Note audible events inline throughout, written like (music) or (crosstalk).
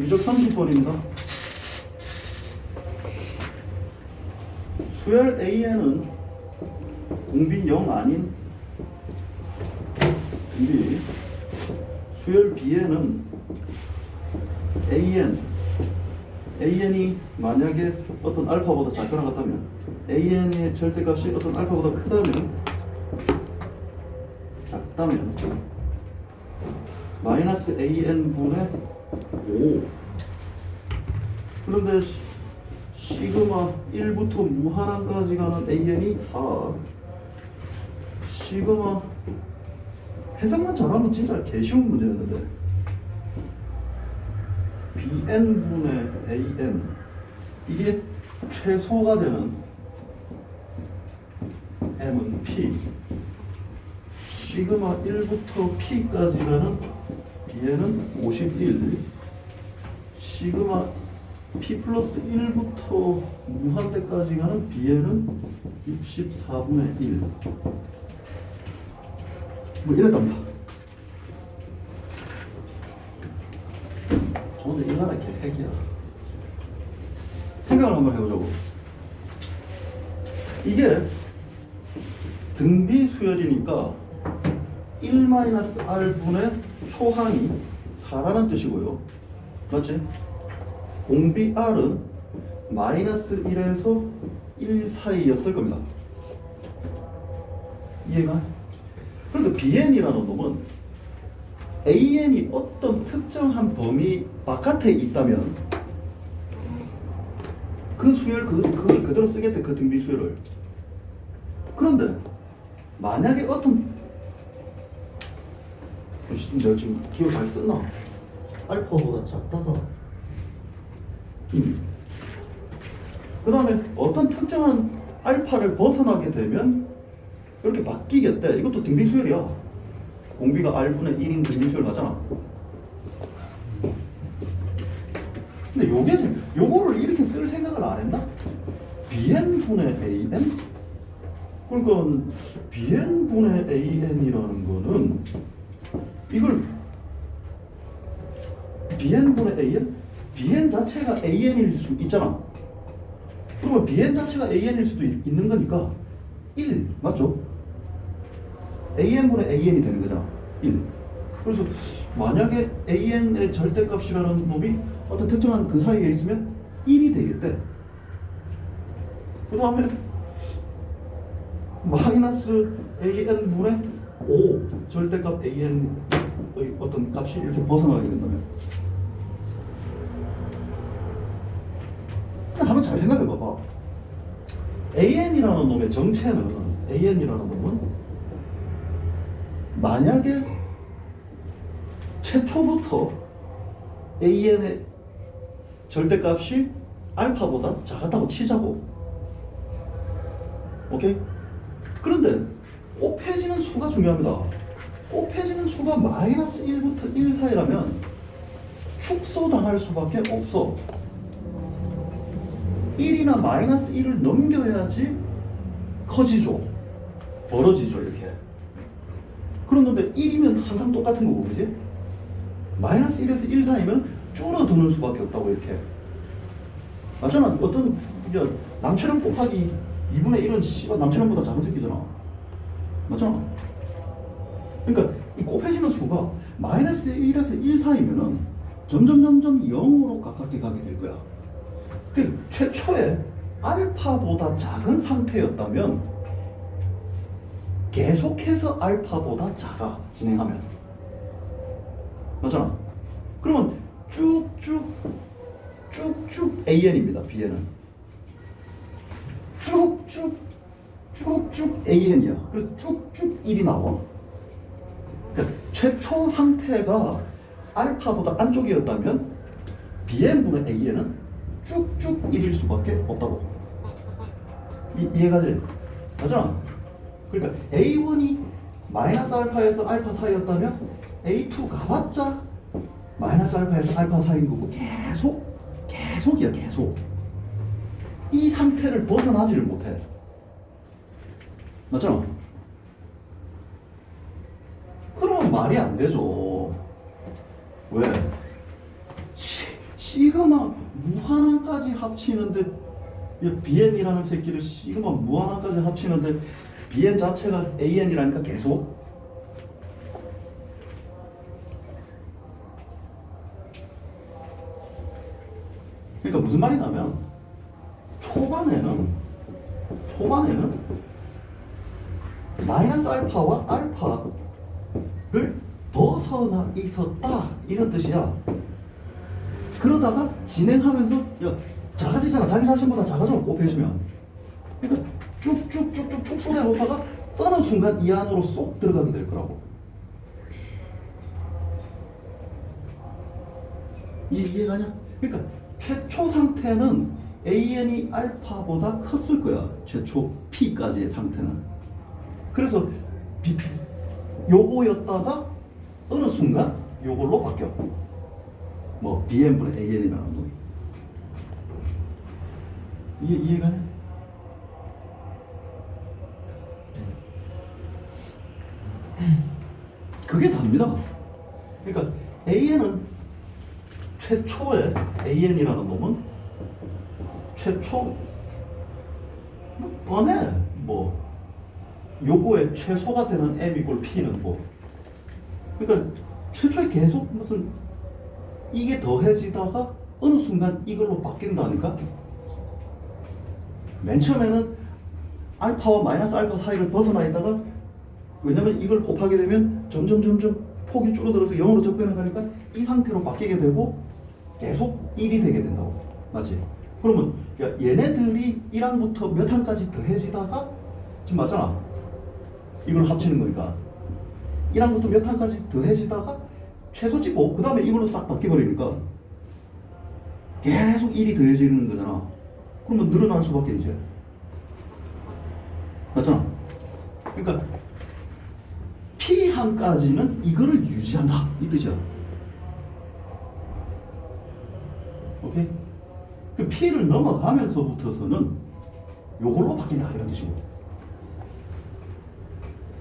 미적 30번입니다. 수열 AN은 공비 0 아닌 공비 수열 B에는 AN AN이 만약에 어떤 알파보다 작거나 같다면 AN의 절대값이 어떤 알파보다 크다면 작다면 마이너스 AN분의 5 그런데 시- 시그마 1부터 무한항까지 가는 AN이 4 시그마 해석만 잘하면 진짜 개쉬운 문제였는데 BN분의 AN 이게 최소가 되는 M은 P 시그마 1부터 P까지 가는 B에는 51 시그마 P 플러스 1부터 무한대까지 가는 B에는 64분의 1 뭐 이랬답니다. 저도 이 나라 개새끼야. 생각을 한번 해보자고. 이게 등비 수열이니까 1-R분의 초항이 4라는 뜻이고요. 맞지? 공비 R은 마이너스 1에서 1 사이였을 겁니다. 이해가? 그러니까 BN이라는 놈은 AN이 어떤 특정한 범위 바깥에 있다면 그 수열 그, 그걸 그대로 쓰겠대 그 등비 수열을 그런데 만약에 어떤 씨, 내가 지금 기억 잘 썼나? 알파보다 작다가 음. 그 다음에 어떤 특정한 알파를 벗어나게 되면 이렇게 바뀌겠대 이것도 등비수열이야 공비가 R분의 1인 등비수열 가잖아 근데 요게 지금 요거를 이렇게 쓸 생각을 안 했나? BN분의 AN? 그러니까 BN분의 AN이라는 거는 이걸 BN분의 AN? BN 자체가 AN일 수 있잖아. 그러면 BN 자체가 AN일 수도 있- 있는 거니까 1 맞죠? AN분의 AN이 되는 거잖아. 1. 그래서 만약에 AN의 절대값이라는 놈이 어떤 특정한 그 사이에 있으면 1이 되겠대. 그 다음에 마이너스 AN분의 5 절대값 AN의 어떤 값이 이렇게 벗어나게 된다면 한번 잘 생각해 봐봐 AN이라는 놈의 정체는 AN이라는 놈은 만약에 최초부터 AN의 절대값이 알파보다 작았다고 치자고 오케이? 그런데 곱해지는 수가 중요합니다. 곱해 수가 마이너스 1부터 1 사이라면 축소당할 수밖에 없어. 1이나 마이너스 1을 넘겨야지 커지죠. 벌어지죠, 이렇게. 그런데 1이면 항상 똑같은 거고, 그지? 마이너스 1에서 1 사이면 줄어드는 수밖에 없다고, 이렇게. 맞잖아. 어떤, 야, 남체량 곱하기 2분의 1은 씨발 남체량보다 작은 새끼잖아. 맞잖아. 그러니까 이 곱해지는 수가 마이너스 1에서 1 사이면은 점점 점점 0으로 가깝게 가게 될 거야. 그 최초에 알파보다 작은 상태였다면 계속해서 알파보다 작아 진행하면 맞잖아. 그러면 쭉쭉 쭉쭉 AN입니다. BN은 쭉쭉 쭉쭉 AN이야. 그래서 쭉쭉 1이 나와. 최초 상태가 알파보다 안쪽이었다면 BN분의 AN은 쭉쭉 1일 수밖에 없다고. 이, 이해가지? 맞잖아. 그러니까 A1이 마이너스 알파에서 알파 사이였다면 A2 가봤자 마이너스 알파에서 알파 사이인 거고 계속 계속이야 계속. 이 상태를 벗어나지를 못해. 맞잖아. 그러면 말이 안 되죠. 왜? 씨, 시그마 무한항까지 합치는데 이 bn이라는 새끼를 시그마 무한항까지 합치는데 bn 자체가 an이라니까 계속 그러니까 무슨 말이냐면 초반에는 초반에는 마이너스 알파와 벗어나 있었다 이런 뜻이야. 그러다가 진행하면서 야 작아지잖아 자기 자신보다 작아져 곱해지면 그러니까 쭉쭉쭉쭉 축소돼 보다가 어느 순간 이 안으로 쏙 들어가게 될 거라고. 이, 이해가냐? 그러니까 최초 상태는 AN이 알파보다 컸을 거야. 최초 P까지의 상태는. 그래서 BP 요거였다가 어느 순간 요걸로 바뀌어. 뭐 BM분의 AN이라는 놈이. 이해, 이해가냐? 그게 답니다. 그러니까 AN은 최초의 AN이라는 놈은 최초 뭐 뻔해 뭐 요거의 최소가 되는 M 이꼴 P는 뭐 그러니까 최초에 계속 무슨 이게 더해지다가 어느 순간 이걸로 바뀐다니까? 맨 처음에는 알파와 마이너스 알파 사이를 벗어나 있다가 왜냐면 이걸 곱하게 되면 점점 점점 폭이 줄어들어서 0으로 접근해 가니까 이 상태로 바뀌게 되고 계속 1이 되게 된다고. 맞지? 그러면 야, 얘네들이 1항부터 몇 항까지 더해지다가 지금 맞잖아. 이걸 합치는 거니까 1항부터 몇 항까지 더해지다가 최소 찍고 그 다음에 이걸로 싹 바뀌어버리니까 계속 1이 더해지는 거잖아. 그러면 늘어날 수밖에 이제. 맞잖아. 그러니까 P항까지는 이거를 유지한다. 이 뜻이야. 오케이? 그 P를 넘어가면서부터서는 요걸로 바뀐다. 이런 뜻이고.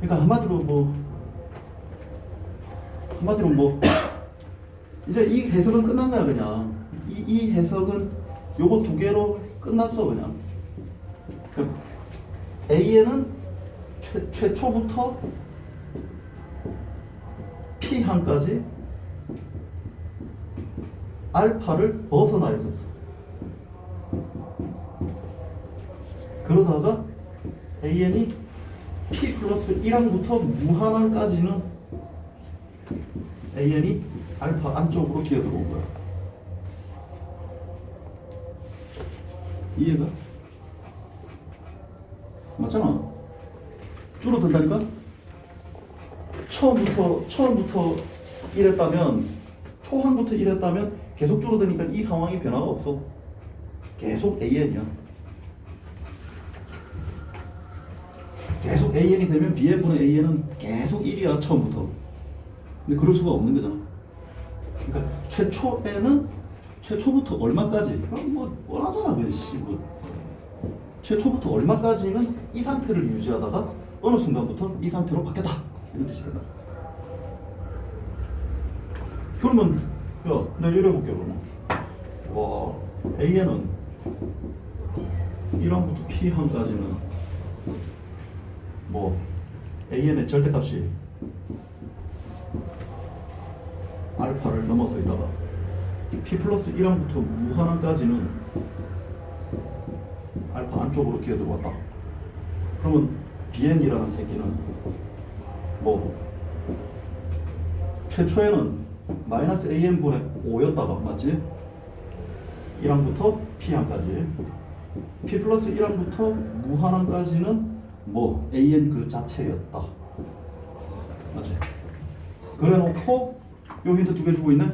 그러니까 한마디로 뭐 한마디로 뭐 (coughs) 이제 이 해석은 끝난 거야 그냥 이, 이 해석은 요거 두 개로 끝났어 그냥 그러니까 A에는 최, 최초부터 P항까지 알파를 벗어나 있었어. 그러다가 AN이 P 플러스 1항부터 무한항까지는 AN이 알파 안쪽으로 기어 들어온 거야. 이해가? 맞잖아. 줄어든다니까? 처음부터 처음부터 이랬다면 초항부터 이랬다면 계속 줄어드니까 이 상황이 변화가 없어. 계속 AN이야. 계속 AN이 되면 BN분의 AN은 계속 1이야 처음부터. 근데 그럴 수가 없는 거잖아. 그러니까 최초에는 최초부터 얼마까지? 그럼 뭐 뻔하잖아, 그 씨. 뭐. 최초부터 얼마까지는 이 상태를 유지하다가 어느 순간부터 이 상태로 바뀌었다. 이런 뜻이 된다. 그러면 야, 내가 이래 볼게 그러면. 와, A에는 1항부터 P항까지는 뭐 AN의 절대값이 알파를 넘어서 있다가 P 플러스 1항부터 무한항까지는 알파 안쪽으로 기어 들어왔다. 그러면 BN이라는 새끼는 뭐 최초에는 마이너스 AN분의 5였다가 맞지? 1항부터 P항까지 P 플러스 1항부터 무한항까지는 뭐 AN 그 자체였다 맞지? 그래 놓고 요 힌트 두 개 주고 있네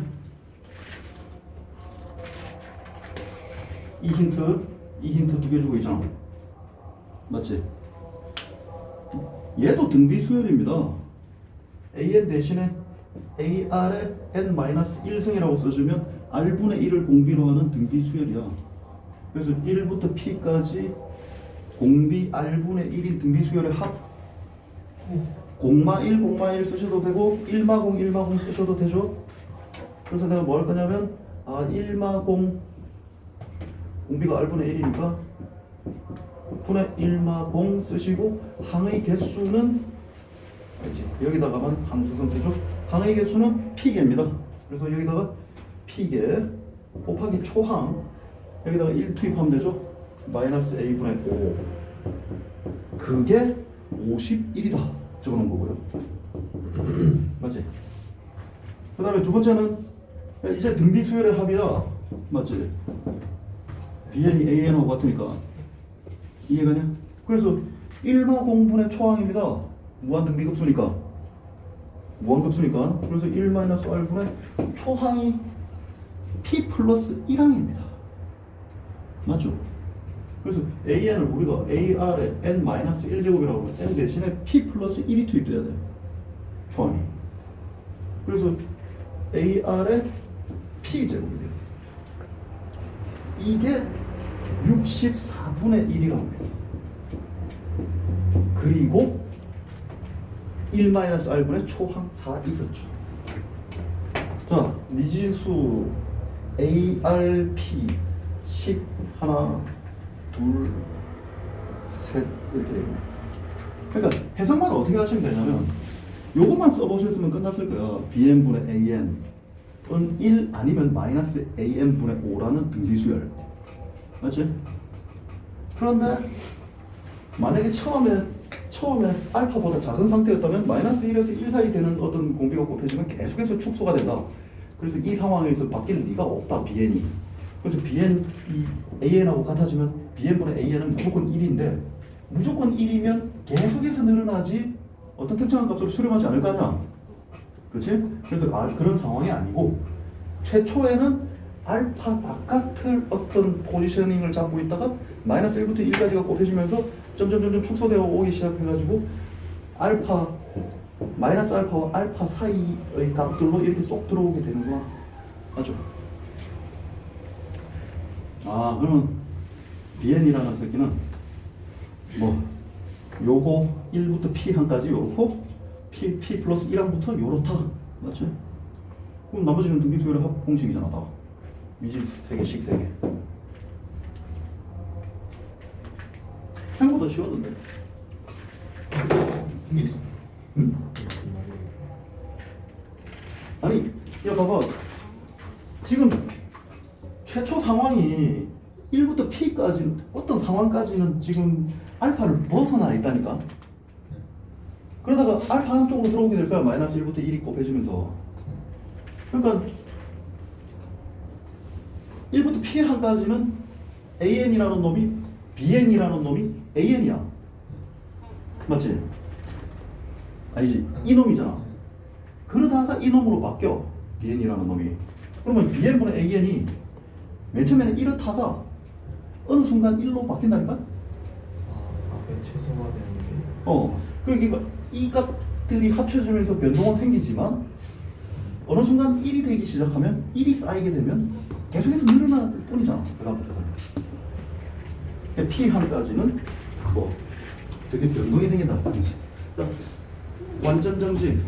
이 힌트 이 힌트 두 개 주고 있잖아 맞지? 얘도 등비 수열입니다 AN 대신에 AR에 N-1승이라고 써주면 R분의 1을 공비로 하는 등비 수열이야. 그래서 1부터 P까지 공비 R분의 1인 등비 수열의 합. 공마 1, 공마 1 쓰셔도 되고 1마 0, 1마 0 쓰셔도 되죠. 그래서 내가 뭐 할 거냐면 아 1마 공. 공비가 r분의 1이니까. 분의 1마 공 쓰시고 항의 개수는 알지? 여기다가만 함수성 쓰죠. 항의 개수는 p개입니다. 그래서 여기다가 p개 곱하기 초항 여기다가 1 투입하면 되죠? 마이너스 a분의 5 그게 51이다 적어놓은 거고요 맞지? 그 다음에 두 번째는 이제 등비 수열의 합이야 맞지? BN이 AN하고 같으니까 이해가냐? 그래서 1마 공분의 초항입니다 무한 등비급수니까 무한급수니까 그래서 1 마이너스 R분의 초항이 P 플러스 1항입니다 맞죠? 그래서 AN을 우리가 AR에 N 마이너스 1제곱이라고 하면 N 대신에 P 플러스 1이 투입돼야 돼 초항이. 그래서 AR에 P제곱이 돼요. 이게 64분의 1이라고 합니다. 그리고 1-R분의 초항 4 있었죠. 자, 미지수 ARP 10 하나, 둘, 셋 이렇게 되겠네. 그러니까 해석만 어떻게 하시면 되냐면 요것만 써보셨으면 끝났을 거야. BN분의 AN 은 1 아니면 마이너스 AN분의 5라는 등비수열. 맞지? 그런데 만약에 처음에 처음에 알파보다 작은 상태였다면 마이너스 1에서 1 사이 되는 어떤 공비가 곱해지면 계속해서 축소가 된다. 그래서 이 상황에서 바뀔 리가 없다 BN이. 그래서 BN 이 AN하고 같아지면 BN분의 AN은 무조건 1인데 무조건 1이면 계속해서 늘어나지 어떤 특정한 값으로 수렴하지 않을 거 아니야. 그렇지? 그래서 아, 그런 상황이 아니고 최초에는 알파 바깥을 어떤 포지셔닝을 잡고 있다가 마이너스 1부터 1까지가 곱해지면서 점점점점 축소되어 오기 시작해가지고 알파 마이너스 알파와 알파 사이의 값들로 이렇게 쏙 들어오게 되는구나 맞죠? 아 그러면 BN이라는 새끼는 뭐 요거 1부터 P1까지 요렇고 P, P 플러스 1항부터 요렇다. 맞지? 그럼 나머지는 등비수열의 합 공식이잖아 다. 미지 3개씩 3개 생각보다 쉬웠는데. 응? 아니 야 봐봐. 지금 최초 상황이 1부터 P까지 어떤 상황까지는 지금 알파를 벗어나 있다니까? 그러다가 알파 한쪽으로 들어오게 될 거야. 마이너스 1부터 1이 곱해지면서. 그러니까 1부터 P1까지는 AN이라는 놈이 BN이라는 놈이 AN이야. 맞지? 아니지? 이 놈이잖아. 그러다가 이 놈으로 바뀌어. BN이라는 놈이. 그러면 BN분의 AN이 맨 처음에는 이렇다가 어느 순간 1로 바뀐다니까? 아, 앞에 최소화 되는데 어. 그러니까 이 값들이 합쳐지면서 변동은 생기지만 어느 순간 1이 되기 시작하면 1이 쌓이게 되면 계속해서 늘어날 뿐이잖아 그 다음부터는 P 한까지는 뭐 저게 변동이 생긴다 자 완전 정지